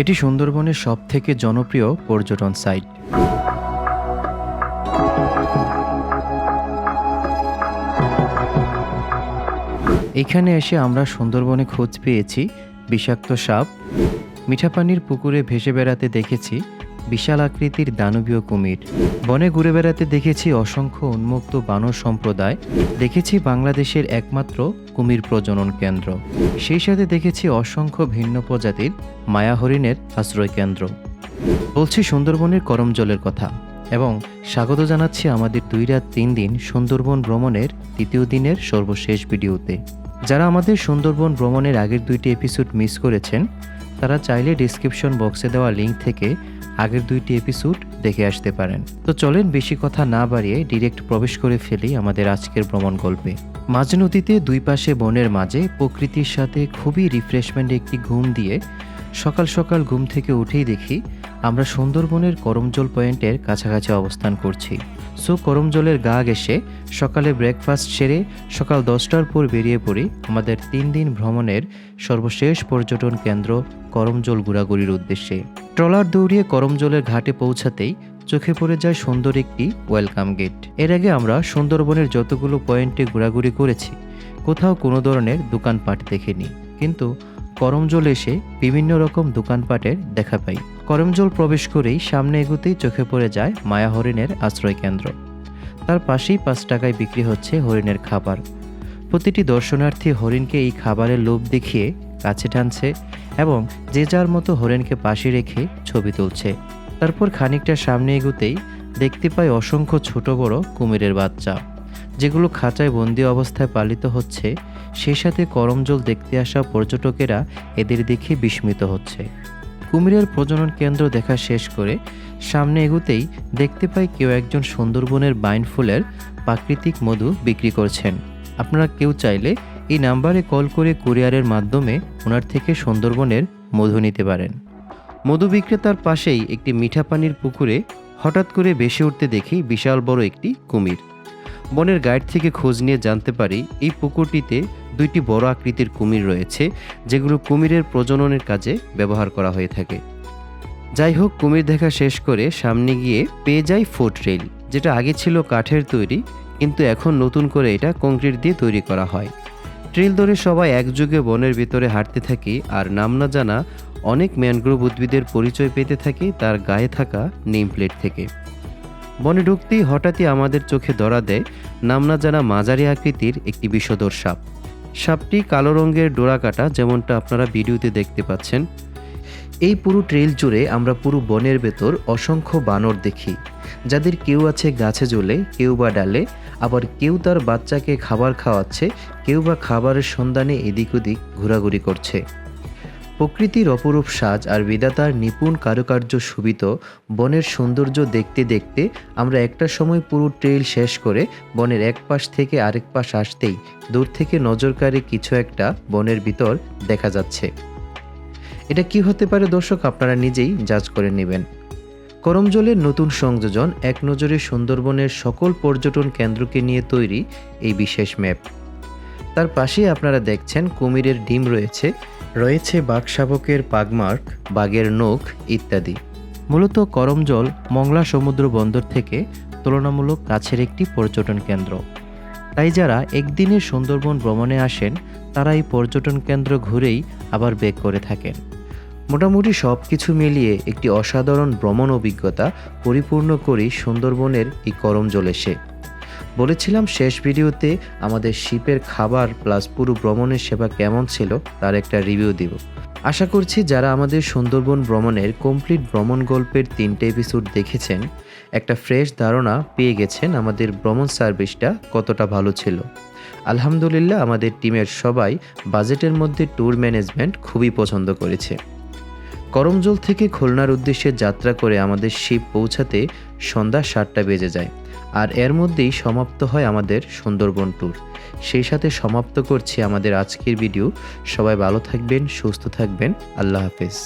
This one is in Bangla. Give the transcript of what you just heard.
এটি সুন্দরবনের সব থেকে জনপ্রিয় পর্যটন সাইট। এখানে এসে আমরা সুন্দরবনে খোঁজ পেয়েছি, বিষাক্ত সাপ, মিঠাপানির পুকুরে ভেসে বেড়াতে দেখেছি বিশাল আকৃতির দানবীয় কুমির। বনে ঘুরে বেড়াতে দেখেছি অসংখ্য উন্মুক্ত বানর সম্প্রদায়। দেখেছি বাংলাদেশের একমাত্র কুমির প্রজনন কেন্দ্র। সেই সাথে দেখেছি অসংখ্য ভিন্ন প্রজাতির মায়া হরিণের আশ্রয় কেন্দ্র। বলছি সুন্দরবনের করমজলের কথা এবং স্বাগত জানাচ্ছি আমাদের দুই রাত তিন দিন সুন্দরবন ভ্রমণের তৃতীয় দিনের সর্বশেষ ভিডিওতে। যারা আমাদের সুন্দরবন ভ্রমণের আগের দুইটি এপিসোড মিস করেছেন তারা চাইলে ডিসক্রিপশন বক্সে দেওয়া লিঙ্ক থেকে আগের দুইটি এপিসোড দেখে আসতে পারেন। তো চলেন বেশি কথা না বাড়িয়ে ডিরেক্ট প্রবেশ করে ফেলি আমাদের আজকের ভ্রমণ গল্পে। মাঝ নদীতে দুই পাশে বনের মাঝে প্রকৃতির সাথে খুবই রিফ্রেশমেন্ট একটি ঘুম দিয়ে সকাল সকাল ঘুম থেকে উঠেই দেখি আমরা সুন্দরবনের করমজল পয়েন্টের কাছাকাছি অবস্থান করছি। সো করমজলের গা ঘেসে সকালে ব্রেকফাস্ট সেরে সকাল দশটার পর বেরিয়ে পড়ি আমাদের তিন দিন ভ্রমণের সর্বশেষ পর্যটন কেন্দ্র করমজল ঘোরাঘুরির উদ্দেশ্যে। ট্রলার দৌড়িয়ে করমজলের ঘাটে পৌঁছাতেই চোখে পড়ে যায় সুন্দর একটি ওয়েলকাম গেট। এর আগে আমরা সুন্দরবনের যতগুলো পয়েন্টে ঘোরাঘুরি করেছি, কোথাও কোনো ধরনের দোকানপাট দেখিনি। কিন্তু করমজল এসে বিভিন্ন রকম দোকানপাটের দেখা পাই। করমজল প্রবেশ করেই সামনে এগুতেই চোখে পড়ে যায় মায়া হরিণের আশ্রয় কেন্দ্র তার পাশেই পাঁচ টাকায় বিক্রি হচ্ছে হরিণের খাবার। প্রতিটি দর্শনার্থী হরিণকে এই খাবারের লোভ দেখিয়ে কাছে টানছে এবং যে যার মতো হরিণকে পাশে রেখে ছবি তুলছে। তারপর খানিকটা সামনে এগুতেই দেখতে পাই অসংখ্য ছোট বড় কুমিরের বাচ্চা। যেগুলো খাঁচায় বন্দি অবস্থায় পালিত হচ্ছে সেই সাথে করমজল দেখতে আসা পর্যটকেরা এদের দেখে বিস্মিত হচ্ছে। কুমিরের প্রজনন কেন্দ্র দেখা শেষ করে সামনে এগুতেই দেখতে পাই কেউ একজন সুন্দরবনের বাইন ফুলের প্রাকৃতিক মধু বিক্রি করছেন। আপনারা কেউ চাইলে এই নাম্বারে কল করে কুরিয়ারের মাধ্যমে ওনার থেকে সুন্দরবনের মধু নিতে পারেন। মধু বিক্রেতার পাশেই একটি মিঠা পানির পুকুরে হঠাৎ করে ভেসে উঠতে দেখি বিশাল বড় একটি কুমির। বনের গাইড থেকে খোঁজ নিয়ে জানতে পারি এই পুকুরটিতে দুইটি বড় আকৃতির কুমির রয়েছে, যেগুলো কুমিরের প্রজননের কাজে ব্যবহার করা হয়ে থাকে। যাই হোক কুমির দেখা শেষ করে সামনে গিয়ে পেয়ে যায় ফুট রেল যেটা আগে ছিল কাঠের তৈরি, কিন্তু এখন নতুন করে এটা কংক্রিট দিয়ে তৈরি করা হয়। ট্রেল ধরে সবাই একযোগে বনের ভিতরে হাঁটতে থাকি, আর নাম না জানা অনেক ম্যানগ্রোভ উদ্ভিদের পরিচয় পেতে থাকি তার গায়ে থাকা নেম প্লেট থেকে। বনে ঢুকতেই হঠাৎই আমাদের চোখে ধরা দেয় নাম না জানা মাঝারি আকৃতির একটি বিষধর সাপ। সাপটি কালো রঙের ডোরা কাটা, যেমনটা আপনারা ভিডিওতে দেখতে পাচ্ছেন। এই পুরো ট্রেল জুড়ে আমরা পুরো বনের ভেতর অসংখ্য বানর দেখি, যাদের কেউ আছে গাছে জ্বলে কেউ বা ডালে, আবার কেউ তার বাচ্চাকে খাবার খাওয়াচ্ছে, কেউ বা খাবারের সন্ধানে এদিক ওদিক ঘোরাঘুরি করছে। প্রকৃতির অপরূপ সাজ আর বিধাতার নিপুণ কারুকার্য শোভিত বনের সৌন্দর্য দেখতে দেখতে আমরা একটা সময় পুরো ট্রেল শেষ করে বনের এক পাশ থেকে আরেক পাশ আসতেই দূর থেকে নজরকারী কিছু একটা বনের ভিতর দেখা যাচ্ছে। এটা কি হতে পারে দর্শক? আপনারা নিজেই জাজ করে নেবেন। করমজলের নতুন সংযোজন এক নজরে সুন্দরবনের সকল পর্যটন কেন্দ্রকে নিয়ে তৈরি এই বিশেষ ম্যাপ তার পাশেই আপনারা দেখছেন কুমিরের ডিম রয়েছে। রয়েছে বাঘ শাবকের পাগমার্ক, বাঘের নখ ইত্যাদি। মূলত করমজল মংলা সমুদ্র বন্দর থেকে তুলনামূলক কাছের একটি পর্যটন কেন্দ্র। তাই যারা একদিনের সুন্দরবন ভ্রমণে আসেন, তারা এই পর্যটন কেন্দ্র ঘুরেই আবার বেক করে থাকেন। মোটামুটি সব কিছু মিলিয়ে একটি অসাধারণ ভ্রমণ অভিজ্ঞতা পরিপূর্ণ করি সুন্দরবনের এই করমজল এসে। বলেছিলাম শেষ ভিডিওতে আমাদের শিপের খাবার প্লাস পুরো ভ্রমণের সেবা কেমন ছিল তার একটা রিভিউ দিব। আশা করছি যারা আমাদের সুন্দরবন ভ্রমণের কমপ্লিট ভ্রমণ গল্পের তিনটে এপিসোড দেখেছেন, একটা ফ্রেশ ধারণা পেয়ে গেছেন আমাদের ভ্রমণ সার্ভিসটা কতটা ভালো ছিল। আলহামদুলিল্লাহ আমাদের টিমের সবাই বাজেটের মধ্যে ট্যুর ম্যানেজমেন্ট খুবই পছন্দ করেছে। করমজল থেকে খুলনার উদ্দেশ্যে যাত্রা করে আমাদের শিপ পৌঁছাতে সন্ধ্যা সাতটা বেজে যায়। আর এর মধ্যেই সমাপ্ত হয় আমাদের সুন্দরবন ট্যুর সেই সাথে সমাপ্ত করছি আমাদের আজকের ভিডিও সবাই ভালো থাকবেন, সুস্থ থাকবেন। আল্লাহ হাফেজ।